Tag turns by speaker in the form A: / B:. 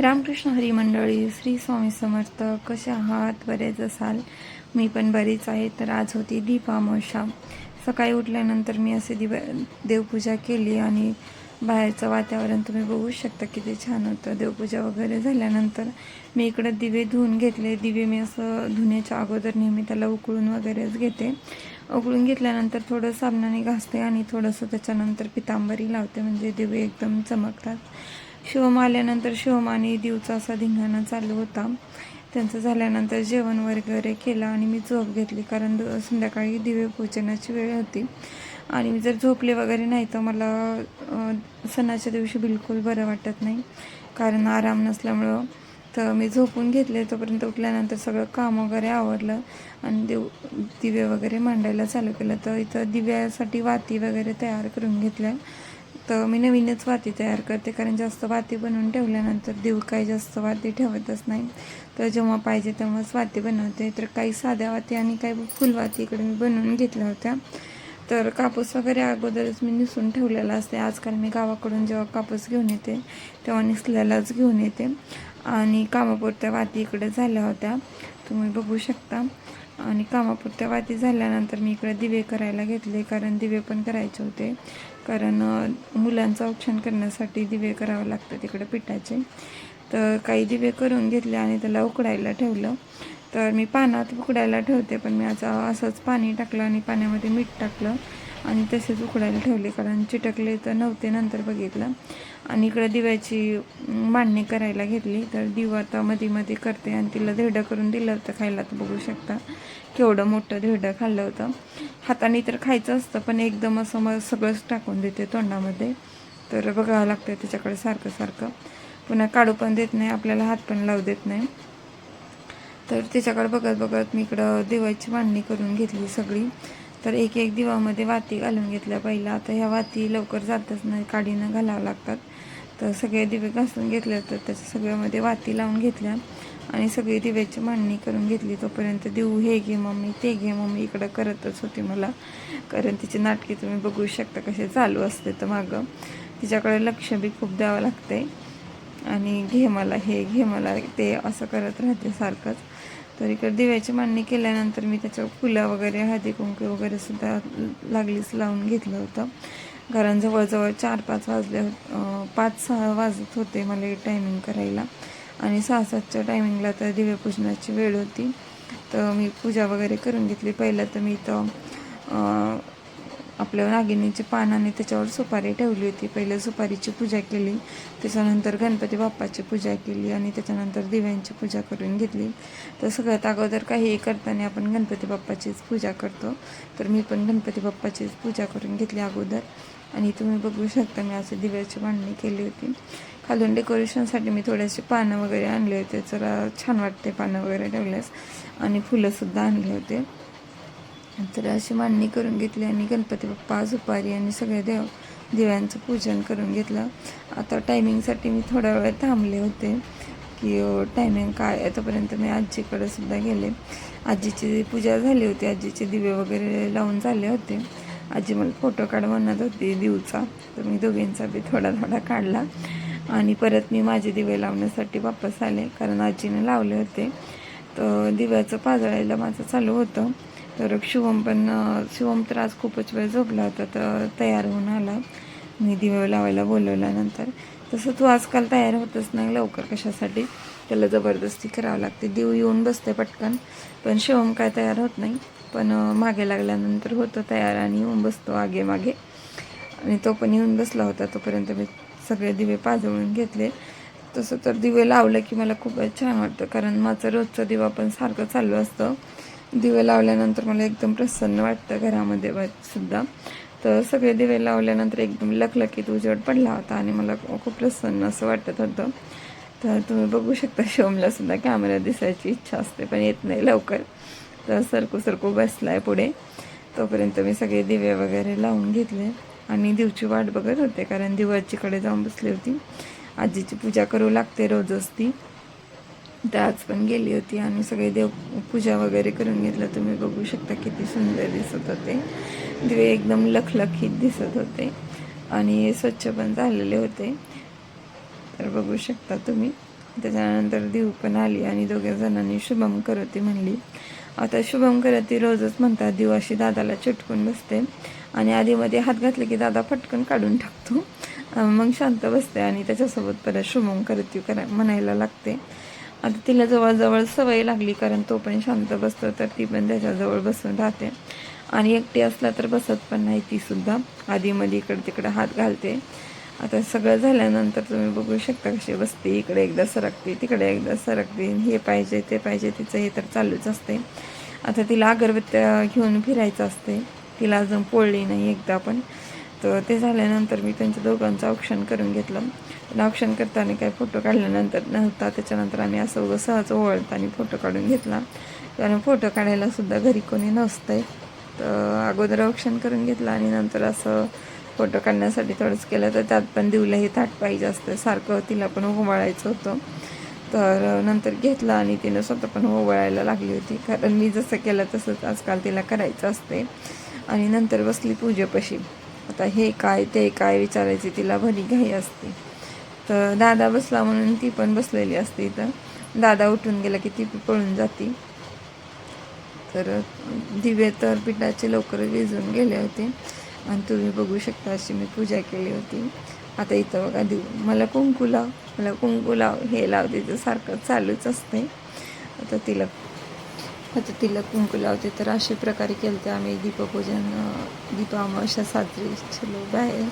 A: रामकृष्ण हरी मंडळी श्री स्वामी समर्थ कसे आहात? बरेच असाल. मी पण बरीच आहे तर आज होती दीपामावशा सकाळी उठल्यानंतर मी असे दिव देवपूजा केली आणि बाहेरचं वातावरण तुम्ही बघू शकता किती छान होतं. देवपूजा वगैरे झाल्यानंतर मी इकडं दिवे धुवून घेतले. दिवे मी असं धुण्याच्या अगोदर नेहमी त्याला उकळून वगैरेच घेते. उकळून घेतल्यानंतर थोडं साबणाने घासते आणि थोडंसं त्याच्यानंतर पितांबरी लावते म्हणजे दिवे एकदम चमकतात. शिवम आल्यानंतर शिवम आणि दिवचा असा धिंगाणा चालू होता. त्यांचं झाल्यानंतर जेवण वगैरे केलं आणि मी झोप घेतली कारण द- संध्याकाळी दिवे पूजनाची वेळ होती. आणि मी जर झोपले वगैरे नाही तर मला सणाच्या दिवशी बिलकुल बरं वाटत नाही. कारण आराम नसल्यामुळं तर मी झोपून घेतले. तोपर्यंत उठल्यानंतर सगळं काम वगैरे आवडलं आणि देव दिवे वगैरे मांडायला चालू केलं. तर इथं दिव्यासाठी वाती वगैरे तयार करून घेतल्या. तर मी नवीनच वाती तयार करते कारण जास्त वाती बनवून ठेवल्यानंतर देव काही जास्त वाती ठेवतच नाही. तर जेव्हा पाहिजे तेव्हाच वाती बनवते. तर काही साध्या वाती आणि काही फुलवाती इकडे मी बनवून घेतल्या होत्या. तर कापूस वगैरे अगोदरच मी निसून ठेवलेला असते. आजकाल मी गावाकडून जेव्हा कापूस घेऊन येते तेव्हा निसलेलाच घेऊन येते. आणि कामापुरत्या वाती इकडे झाल्या होत्या. तुम्ही बघू शकता. आणि कामापुरत्या वाती झाल्यानंतर मी इकडे दिवे करायला घेतले कारण दिवे पण करायचे होते. कारण मुलांचं औक्षण करण्यासाठी दिवे करावं लागतं तिकडे पिठाचे. तर काही दिवे करून घेतले आणि त्याला उकडायला ठेवलं. तर मी पानात उकडायला ठेवते पण मी आता असंच पाणी टाकलं आणि पाण्यामध्ये मीठ टाकलं. आणि तसेच उकडायला ठेवले कारण चिटकले तर नव्हते नंतर बघितलं. आणि इकडं दिव्याची मांडणी करायला घेतली तर दिवा आता मध्ये मध्ये करते आणि तिला धिरडं करून दिलं होतं खायला तर बघू शकता केवढं मोठं धिरडं खाल्लं होतं. हाताने तर खायचं असतं पण एकदम असं मग सगळंच टाकून देते तोंडामध्ये. तर बघावं लागतं त्याच्याकडे सारखं सारखं. पुन्हा काढू पण देत नाही आपल्याला हात पण लावू देत नाही. तर त्याच्याकडे बघत बघत मी इकडं देवाची मांडणी करून घेतली सगळी. तर एक एक दिवामध्ये वाती घालून घेतल्या पहिला. आता ह्या वाती लवकर जातच नाही काडीनं घालावं लागतात. तर सगळे दिवे घासून घेतले तर त्याच्या सगळ्यामध्ये वाती लावून घेतल्या आणि सगळी दिव्याची मांडणी करून घेतली. तोपर्यंत देऊ हे घे मम्मी ते घे मम्मी इकडं करतच होती मला. कारण तिची नाटके तुम्ही बघू शकता कसे चालू असते तर मागं. तिच्याकडे लक्ष बी खूप द्यावं लागते आणि घे मला हे घे मला ते असं करत राहते सारखंच. तर इकडे दिव्याची मांडणी केल्यानंतर मी त्याच्यावर फुलं वगैरे हळदी कुंकू वगैरे सुद्धा लागलीच लावून घेतलं होतं. कारण जवळजवळ चार पाच वाजले पाच सहा वाजत होते मला टायमिंग करायला. आणि सहा सातच्या टायमिंगला तर दिव्यपूजनाची वेळ होती. तर मी पूजा वगैरे करून घेतली. पहिलं तर मी इथं आपल्या नागिनीची पान आणि त्याच्यावर सुपारी ठेवली होती. पहिले सुपारीची पूजा केली. त्याच्यानंतर गणपती बाप्पाची पूजा केली आणि त्याच्यानंतर दिव्यांची पूजा करून घेतली. तर सगळ्यात अगोदर काही करताना आपण गणपती बाप्पाचीच पूजा करतो. तर मी पण गणपती बाप्पाचीच पूजा करून घेतली अगोदर. आणि तुम्ही बघू शकता मी असे दिव्याची मांडणी केली होती. खालून डेकोरेशनसाठी मी थोडेसे पानं वगैरे आणले होते. जरा छान वाटते पानं वगैरे ठेवल्यास. आणि फुलंसुद्धा आणले होते. तर अशी मांडणी करून घेतली आणि गणपती बाप्पा सुपारी आणि सगळे देव दिव्यांचं पूजन करून घेतलं. आता टायमिंगसाठी मी थोडा वेळ थांबले होते की टायमिंग काय आतापर्यंत मी आजीकडे सुद्धा गेले. आजीची पूजा झाली होती आजीचे दिवे वगैरे लावून झाले होते. आजी मला फोटो काढ म्हणत होती दिवचा तर मी दोघींचा बी थोडा थोडा काढला. आणि परत मी माझे दिवे लावण्यासाठी वापस आले कारण आजीने लावले होते. तर दिव्याचं पाजळायला माझं चालू होतं. तर शिवम पण शिवम तर आज खूपच वेळ झोपला होता तर तयार होऊन आला. मी दिवे लावायला बोलवल्यानंतर तसं तू आजकाल तयार होतच नाही लवकर कशासाठी. त्याला जबरदस्ती करावं लागते. देव येऊन बसते पटकन. पण शिवम काय तयार होत नाही. पण मागे लागल्यानंतर होतं तयार आणि येऊन बसतो आगे मागे. आणि तो पण येऊन बसला होता. तोपर्यंत मी सगळे दिवे पाजवून घेतले. तसं तर दिवे लावलं की मला खूपच छान वाटतं. कारण माझं रोजचं दिवा पण सारखं चालू असतं. दिवे लावल्यानंतर मला एकदम प्रसन्न वाटतं घरामध्ये सुद्धा. तर सगळे दिवे लावल्यानंतर एकदम लखलखीत उजेड पडला होता आणि मला खूप प्रसन्न असं वाटत होतं. तर तुम्ही बघू शकता शोमला सुद्धा कॅमेरा दिसायची इच्छा असते पण येत नाही लवकर. तर सरकू सरकू बसलाय पुढे. तोपर्यंत मी सगळे दिवे वगैरे लावून घेतले आणि दिवची वाट बघत होते कारण दिवाचीकडे जाऊन बसली होती. आजीची पूजा करू लागते रोजच ती तर आज पण गेली होती आणि सगळे देव पूजा वगैरे करून घेतलं. तुम्ही बघू शकता किती सुंदर दिसत होते. दिवे एकदम लखलखीत दिसत होते आणि स्वच्छ पण झालेले होते. तर बघू शकता तुम्ही. त्याच्यानंतर देव पण आली आणि दोघ्या जणांनी शुभम करती म्हणली. आता शुभम करती रोजच म्हणतात दिवाशी अशी दादाला चिटकून बसते आणि आधीमध्ये हात घातले की दादा पटकन काढून टाकतो. मग शांत बसते आणि त्याच्यासोबत परत शुभम करती करा म्हणायला लागते. आता तिला जवळजवळ सवय लागली कारण तो पण शांत बसतो तर ती पण त्याच्याजवळ बसून राहते. आणि एकटी असला तर बसत पण नाही ती सुद्धा. आधीमध्ये इकडे तिकडे हात घालते. आता सगळं झाल्यानंतर तुम्ही बघू शकता कशी बसते. इकडे एकदा सरकते तिकडे एकदा सरकते. हे पाहिजे ते पाहिजे तिचं हे तर चालूच असते. आता तिला अगरबत्त्या घेऊन फिरायचं असते. तिला अजून पोळली नाही एकदा पण. तर ते झाल्यानंतर मी त्यांच्या दोघांचं ऑप्शन करून घेतलं. पण ऑप्शन करताना काही फोटो काढल्यानंतर नव्हता. त्याच्यानंतर आम्ही असं उगं सहज ओवळताना फोटो काढून घेतला. कारण फोटो काढायला सुद्धा घरी कोणी नसतंय. तर अगोदर ऑप्शन करून घेतलं आणि नंतर असं फोटो काढण्यासाठी थोडंच केलं तर त्यात पण दिवलं हे ताट पाहिजे असतं. सारखं तिला पण ओवाळायचं होतं. तर नंतर घेतलं आणि तिनं स्वतः पण ओवळायला लागली होती. कारण मी जसं केलं तसंच आजकाल तिला करायचं असते आणि नंतर बसली पूजेपाशी. आता हे काय ते काय विचारायची तिला भरी घाई असते. तर दादा बसला म्हणून ती पण बसलेली असते इथं. दादा उठून गेला की ती पळून जाते. तर दिवे तर पिठाचे लवकर विजून गेले होते. आणि तुम्ही बघू शकता अशी मी पूजा केली होती. आता इथं बघा देऊ मला कुंकू लाव मला कुंकू लाव हे लाव तिचं सारखं चालूच असते. आता तिला आता तिला कुंकू लावते. तर अशा प्रकारे केलं ते आम्ही दीपपूजन अं, साजरी. केलो बाहेर